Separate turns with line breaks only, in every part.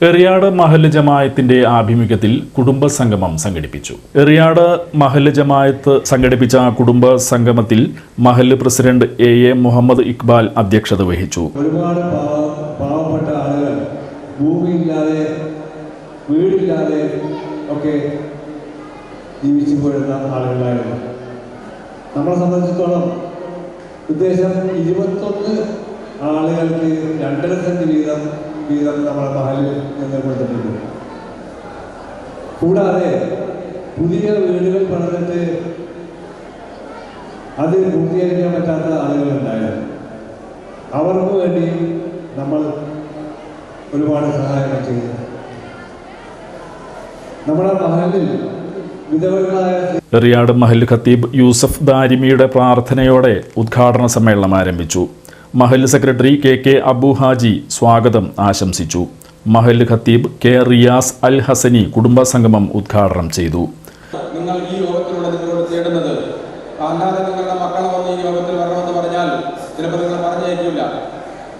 എറിയാട് മഹല്ല് ജമായത്തിന്റെ ആഭിമുഖ്യത്തിൽ കുടുംബ സംഗമം സംഘടിപ്പിച്ചു. എറിയാട് മഹല്ല് ജമായത്ത് സംഘടിപ്പിച്ച കുടുംബ സംഗമത്തിൽ മഹല്ല് president A A Muhammad Iqbal അധ്യക്ഷത വഹിച്ചു.
ഒരുപാട് പാവപ്പെട്ട ആളുകൾ ഭൂമിയില്ലാതെ വീടില്ലാതെ ഒക്കെ ജീവിച്ചു പോരുന്ന ആളുകളായിരുന്നു. നമ്മളെ സംബന്ധിച്ചിടത്തോളം ഉദ്ദേശം ഇരുപത്തൊന്ന് ആളുകൾക്ക് രണ്ടര സെന്റ് വീതം വീതം നമ്മുടെ മഹലിൽ നിന്ന് കൊടുത്തിട്ടുണ്ട്. കൂടാതെ പുതിയ വീടുകൾ പണിതിട്ട് അത് പൂർത്തീകരിക്കാൻ പറ്റാത്ത ആളുകളുണ്ടായിരുന്നു അവർക്ക് വേണ്ടി നമ്മൾ ഒരുപാട് സഹായങ്ങൾ ചെയ്തു. നമ്മുടെ മഹലിൽ
എറിയാട് മഹല്ല് ഖത്തീബ് യൂസഫ് ദാരിമിയുടെ പ്രാർത്ഥനയോടെ ഉദ്ഘാടന സമ്മേളനം ആരംഭിച്ചു. മഹല്ല് secretary K K Abu Haji സ്വാഗതം ആശംസിച്ചു. മഹൽ ഖത്തീബ് കെ റിയാസ് അൽ ഹസനി കുടുംബ സംഗമം ഉദ്ഘാടനം ചെയ്തു.
നിങ്ങൾ ഈ യോഗത്തിലൂടെ നിങ്ങളോട് തേടുന്നത് അല്ലാതെ നിങ്ങളുടെ മക്കളെ വന്ന് ഈ യോഗത്തിൽ വരണമെന്ന് പറഞ്ഞാൽ ചിലപ്പോൾ നിങ്ങൾ പറഞ്ഞേക്കില്ല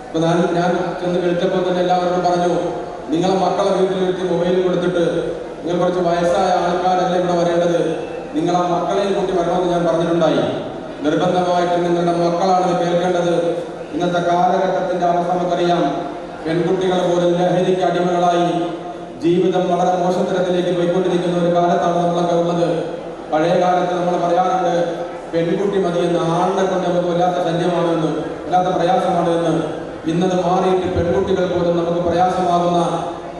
ഇപ്പൊ ഞാൻ ഞാൻ ചെന്ന് വിളിച്ചപ്പോൾ തന്നെ എല്ലാവരോടും പറഞ്ഞു നിങ്ങളെ മക്കളെ വീട്ടിലിരുത്തി മൊബൈൽ കൊടുത്തിട്ട് നിങ്ങൾ കുറച്ച് വയസ്സായ ആൾക്കാരല്ല ഇവിടെ വരേണ്ടത്? നിങ്ങൾ ആ മക്കളെയും കൂട്ടി വരണമെന്ന് ഞാൻ പറഞ്ഞിട്ടുണ്ടായി. നിർബന്ധമായിട്ട് നിങ്ങളുടെ മക്കളാണ് കേൾക്കേണ്ടത്. ഇന്നത്തെ കാലഘട്ടത്തിന്റെ അവസ്ഥ നമുക്കറിയാം. പെൺകുട്ടികൾ പോലും ലഹരിക്ക് അടിമകളായി ജീവിതം വളരെ മോശത്തരത്തിലേക്ക് പോയിക്കൊണ്ടിരിക്കുന്ന ഒരു കാലത്താണ് നമ്മളൊക്കെ ഉള്ളത്. പഴയ കാലത്ത് നമ്മൾ പറയാറുണ്ട് പെൺകുട്ടി മതി എന്ന് ആളിനെ കൊണ്ട് നമുക്ക് വല്ലാത്ത ശല്യമാണ് എന്ന് വല്ലാത്ത പ്രയാസമാണ് എന്ന്. ഇന്നത് മാറിയിട്ട് പെൺകുട്ടികൾ പോലും നമുക്ക് പ്രയാസമാകുന്ന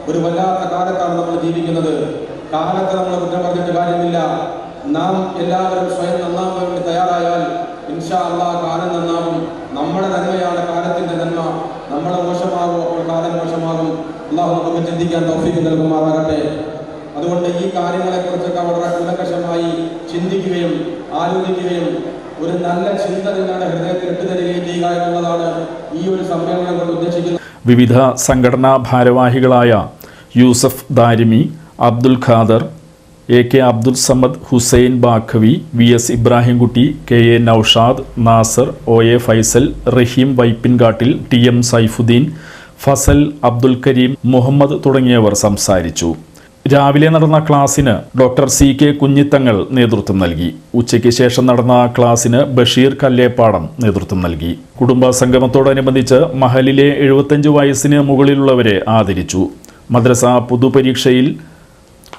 ഒരു വല്ലാത്ത കാലത്താണ് നമ്മൾ ജീവിക്കുന്നത്. കാലത്ത് നമ്മൾ കുറ്റം പറഞ്ഞിട്ട് കാര്യമില്ല. നാം എല്ലാവരും സ്വയം നന്നാവാൻ വേണ്ടി തയ്യാറായാൽ ഇൻഷാ അള്ളാ കാലം നന്നാവും. നമ്മുടെ നന്മയാണ് കാലത്തിന്റെ നന്മ. നമ്മളെ മോശമാകും അപ്പോൾ കാലം മോശമാകും. അള്ളാഹു നമുക്ക് ചിന്തിക്കാൻ തൗഫീഖ് നൽകുമാറാകട്ടെ. അതുകൊണ്ട് ഈ കാര്യങ്ങളെ കുറിച്ചൊക്കെ വളരെ കൂലങ്കഷമായി ചിന്തിക്കുകയും ആലോചിക്കുകയും ഒരു നല്ല ചിന്ത നിങ്ങളുടെ ഹൃദയത്തിൽ ഇട്ടുതരികയും ചെയ്യുക എന്നുള്ളതാണ് ഈ ഒരു സമ്മേളനം കൊണ്ട് ഉദ്ദേശിക്കുന്നത്.
വിവിധ സംഘടനാ ഭാരവാഹികളായ Yusuf Darimi Abdul Khader A K Abdul Samad Hussain Baqavi V S Ibrahimkutty K A Naushad Nasar O A Faisal Rahim Vaippinkattil T M Saifuddin Fazal Abdul Kareem Muhammad തുടങ്ങിയവർ സംസാരിച്ചു. രാവിലെ നടന്ന ക്ലാസ്സിന് ഡോക്ടർ സി കെ കുഞ്ഞിത്തങ്ങൾ നേതൃത്വം നൽകി. ഉച്ചയ്ക്ക് ശേഷം നടന്ന ക്ലാസ്സിന് ബഷീർ കല്ലേപ്പാടം നേതൃത്വം നൽകി. കുടുംബ സംഗമത്തോടനുബന്ധിച്ച് മഹലിലെ എഴുപത്തഞ്ച് വയസ്സിന് മുകളിലുള്ളവരെ ആദരിച്ചു. മദ്രസ പൊതുപരീക്ഷയിൽ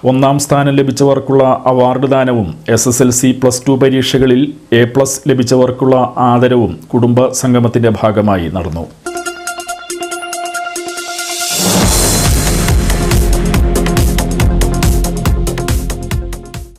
ഒന്നാം സ്ഥാനം ലഭിച്ചവർക്കുള്ള award ദാനവും S S L C plus two പരീക്ഷകളിൽ എ പ്ലസ് ലഭിച്ചവർക്കുള്ള ആദരവും കുടുംബ സംഗമത്തിന്റെ ഭാഗമായി നടന്നു.